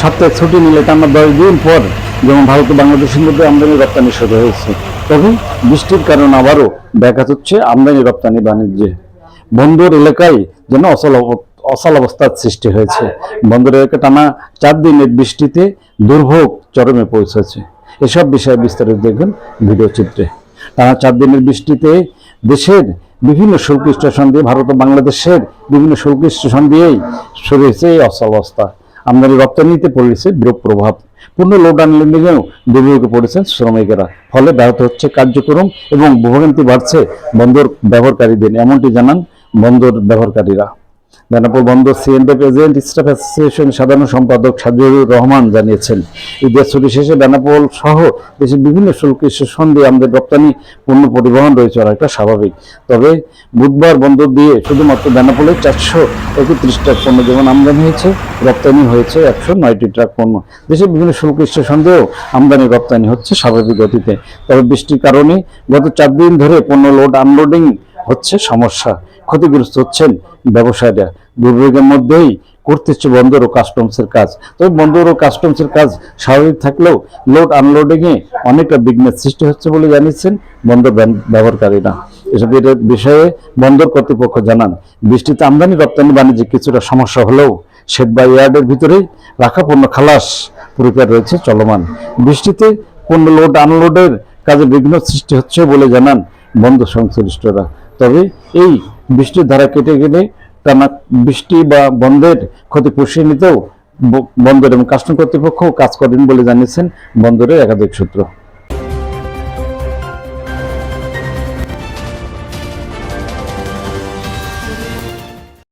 সপ্তাহে ছুটি নিলে টানা দশ দিন পর যেমন ভারত বাংলাদেশের মধ্যে আমদানি রপ্তানি শুরু হয়েছে। তবে বৃষ্টির কারণে আবারও ব্যাঘাত হচ্ছে আমদানি রপ্তানি বাণিজ্যে। বন্দর এলাকায় যেন অচল অচল অবস্থার সৃষ্টি হয়েছে। বন্দর এলাকা টানা চার দিনের বৃষ্টিতে দুর্ভোগ চরমে পৌঁছেছে। এসব বিষয়ে বিস্তারিত দেখবেন ভিডিও চিত্রে। টানা চার দিনের বৃষ্টিতে দেশের বিভিন্ন শুল্ক স্টেশন দিয়ে ভারত ও বাংলাদেশের বিভিন্ন শুল্ক স্টেশন দিয়েই শুরু হয়েছে এই অচল অবস্থা। আমদানি রপ্তানিতে পড়েছে বিরূপ প্রভাব। পূর্ণ লোড লেনদেনেও দুর্ভোগে পড়েছেন শ্রমিকেরা। ফলে ব্যাহত হচ্ছে কার্যক্রম এবং ভোগান্তি বাড়ছে বন্দর ব্যবহারকারীদের। এমনটি জানান বন্দর ব্যবহারকারীরা। বেনাপুর বন্দর সিএনডি এজেন্ট স্টাফ অ্যাসোসিয়েশন সাধারণ সম্পাদক সাজিদুর রহমান জানিয়েছেন। ঈদের ছুটি শেষে বেনাপোল সহ দেশের বিভিন্ন শুল্ক স্টেশন দিয়ে আমাদের রপ্তানি, পণ্য পরিবহন রয়েছে অনেকটা স্বাভাবিক। তবে বুধবার বন্দর দিয়ে শুধুমাত্র বেনাপোলে চারশো একত্রিশ ট্রাক পণ্য যেমন আমদানি হয়েছে, রপ্তানি হয়েছে একশো নয়টি ট্রাক পণ্য। দেশের বিভিন্ন শুল্ক স্টেশন দিয়েও আমদানি রপ্তানি হচ্ছে স্বাভাবিক গতিতে। তবে বৃষ্টির কারণে গত চার দিন ধরে পণ্য লোড আনলোডিং হচ্ছে সমস্যা। ক্ষতিগ্রস্ত হচ্ছেন ব্যবসায়ীরা। দুর্যোগের মধ্যেই করতে হচ্ছে বন্দর ও কাস্টমসের কাজ। তবে বন্দর ও কাস্টমসের কাজ স্বাভাবিক থাকলেও লোড আনলোডিংয়ে অনেকটা বিঘ্নের সৃষ্টি হচ্ছে বলে জানিয়েছেন বন্দর ব্যবহারকারীরা। এসব বিষয়ে বন্দর কর্তৃপক্ষ জানান, বৃষ্টিতে আমদানি, রপ্তানি, বাণিজ্যে কিছুটা সমস্যা হলেও শেড বা ইয়ার্ডের ভিতরেই রাখা পণ্য খালাস প্রক্রিয়া রয়েছে চলমান। বৃষ্টিতে পণ্য লোড আনলোডের কাজে বিঘ্ন সৃষ্টি হচ্ছে বলে জানান বন্দর সংশ্লিষ্টরা। তবে এই বৃষ্টির ধারা কেটে গেলে টানা বৃষ্টি বা বন্ধের ক্ষতি পুষিয়ে নিতেও বন্দর এবং কাস্টম কর্তৃপক্ষ কাজ করেন বলে জানিয়েছেন বন্দরের একাধিক সূত্র।